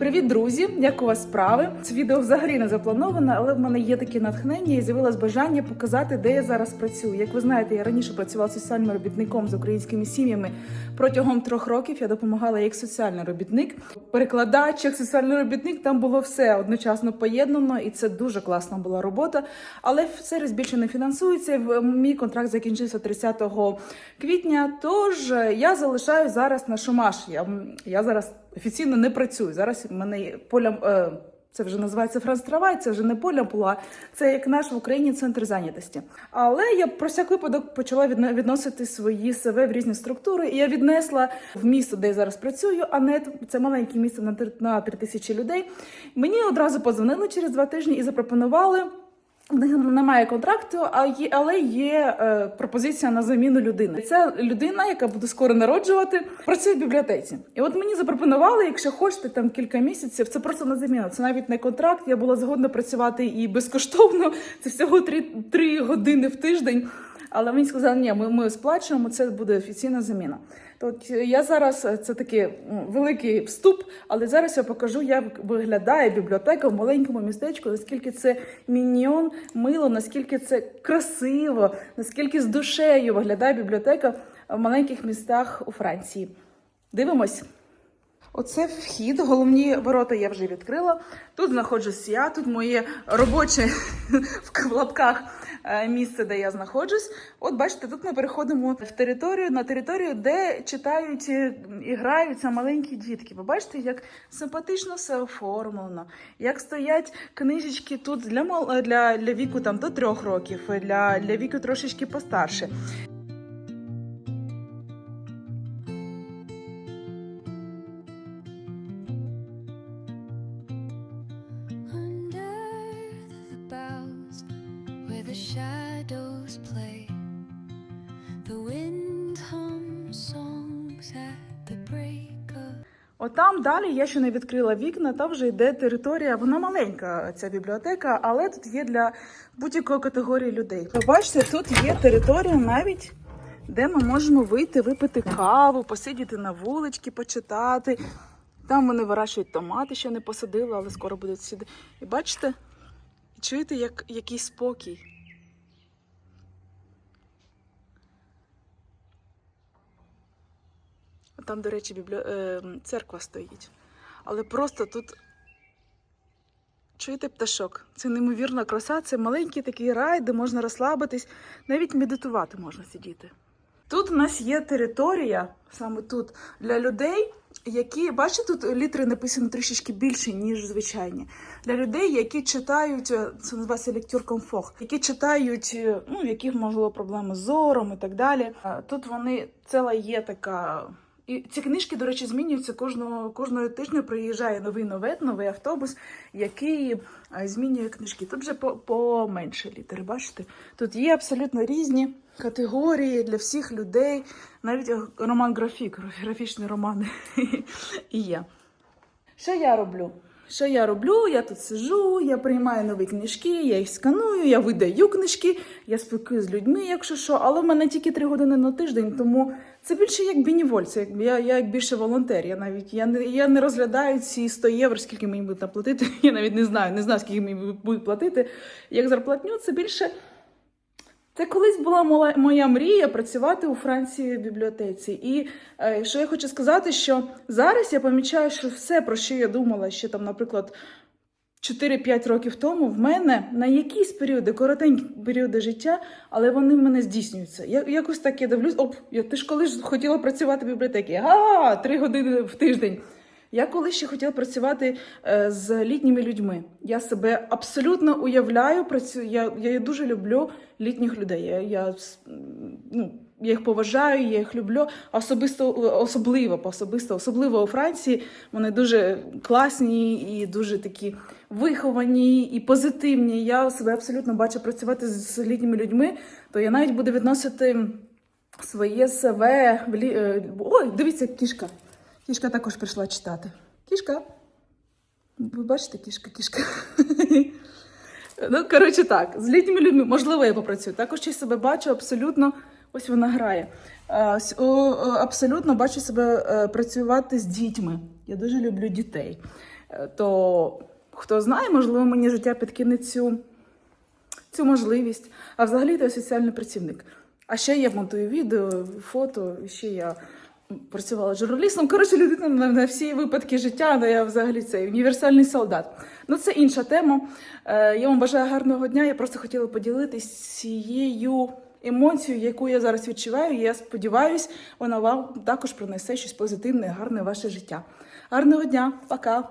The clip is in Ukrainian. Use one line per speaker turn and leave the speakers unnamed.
Привіт, друзі! Як у вас справи? Це відео взагалі не заплановане, але в мене є таке натхнення і з'явилось бажання показати, де я зараз працюю. Як ви знаєте, я раніше працювала соціальним робітником з українськими сім'ями. Протягом трьох років я допомагала як соціальний робітник, перекладач, як соціальний робітник. Там було все одночасно поєднано, і це дуже класна була робота. Але сервіс більше не фінансується. Мій контракт закінчився 30 квітня. Тож е, я залишаю зараз на Шумаш. Я, я зараз офіційно не працюю. Зараз в мене поля. Е, це вже називається Франстравай, це вже не поля була, це як наш в Україні центр зайнятості. Але я про всяк випадок почала відносити свої СВ в різні структури, і я віднесла в місто, де я зараз працюю. АНЕТ це маленьке місто на три- на 3 тисячі людей. Мені одразу позвонили через два тижні і запропонували. Немає контракту, але є е, пропозиція на заміну людини. Це людина, яка буде скоро народжувати, працює в бібліотеці. І от мені запропонували, якщо хочете, там кілька місяців. Це просто на заміну. Це навіть не контракт. Я була згодна працювати і безкоштовно. Це всього три, три години в тиждень. Але мені сказали, ні, ми, ми сплачуємо, це буде офіційна заміна. От я зараз е, це такий великий вступ, але зараз я покажу, як виглядає бібліотека в маленькому містечку, наскільки це міньйон, мило, наскільки це красиво, наскільки з душею виглядає бібліотека в маленьких містах у Франції. Дивимось. Оце вхід, головні ворота я вже відкрила. Тут знаходжусь я, тут моє робоче в лапках е, місце, де я знаходжусь. От бачите, тут ми переходимо в територію на територію, де читають е, і граються маленькі дітки. Ви бачите, як симпатично все оформлено, як стоять книжечки тут для для, для віку там до трьох років, для, для віку трошечки постарше.
The shadows play, the wind hums songs at the break of
Отам далі я ще не відкрила вікна, там вже йде територія. Вона маленька, ця бібліотека, але тут є для будь-якої категорії людей. Ви бачите, тут є територія навіть. Де ми можемо вийти, випити каву, посидіти на вуличці, почитати. Там вони вирощують томати, ще не посадили, але скоро будуть сіди. І бачите, чуєте, як який спокій. Там, до речі, біблі... е, церква стоїть. Але просто тут чуєте пташок? Це неймовірна краса, це маленький такий рай, де можна розслабитись, навіть медитувати можна сидіти. Тут у нас є територія, саме тут, для людей, які, бачите, тут літери написані трішечки більше, ніж звичайні. Для людей, які читають, е, це називається лектюр комфорт, які читають, е, ну, яких можливо проблеми з зором і так далі. Тут вони ціла є така. І ці книжки, до речі, змінюються кожного кожного тижня. Приїжджає новий новет, новий автобус, який е, змінює книжки. Тут вже по, поменше літери. Бачите? Тут є абсолютно різні категорії для всіх людей. Навіть е, роман графік, графічні романи і є. Що я роблю? Що я роблю? Я тут сижу, я приймаю нові книжки, я їх сканую, я видаю книжки, я спілкуюся з людьми, якщо що, але в мене тільки три години на тиждень, тому це більше як бініволь, це як я, я як більше волонтер. Я навіть я не я не розглядаю ці 100 євро, скільки мені будуть наплатити. Я навіть не знаю, не знаю, скільки мені будуть платити. Як зарплатню, це більше. Це колись була моя, мрія працювати у Франції в бібліотеці. І е, що я хочу сказати, що зараз я помічаю, що все, про що я думала ще там, наприклад, 4-5 років тому, в мене на якісь періоди, коротенькі періоди життя, але вони в мене здійснюються. Я якось так я дивлюсь, оп, я, ти ж колись хотіла працювати в бібліотеці. Ага, 3 години в тиждень. Я колись ще хотіла працювати е, з літніми людьми. Я себе абсолютно уявляю, працюю. Я, я дуже люблю літніх людей. Я, я, ну, я їх поважаю, я їх люблю. Особисто особливо, особисто, особливо у Франції. Вони дуже класні і дуже такі виховані і позитивні. Я себе абсолютно бачу працювати з, літніми людьми, то я навіть буду відносити своє СВ в лі... е, Ой, дивіться, кішка. Кішка також прийшла читати. Кішка. Ви бачите, кішка, кішка. Ну, коротше, так, з літніми людьми, можливо, я попрацюю. Також я себе бачу абсолютно Ось вона грає. Абсолютно бачу себе е, працювати з дітьми. Я дуже люблю дітей. Е, То хто знає, можливо, мені життя підкине цю, цю можливість. А взагалі то я соціальний працівник. А ще я монтую відео, фото, ще я працювала журналістом. Коротше, людина на, всі випадки життя, де я взагалі цей універсальний солдат. Ну, це інша тема. Е, я вам бажаю гарного дня. Я просто хотіла поділитися цією емоцією, яку я зараз відчуваю. І я сподіваюся, вона вам також принесе щось позитивне, гарне ваше життя. Гарного дня, пока!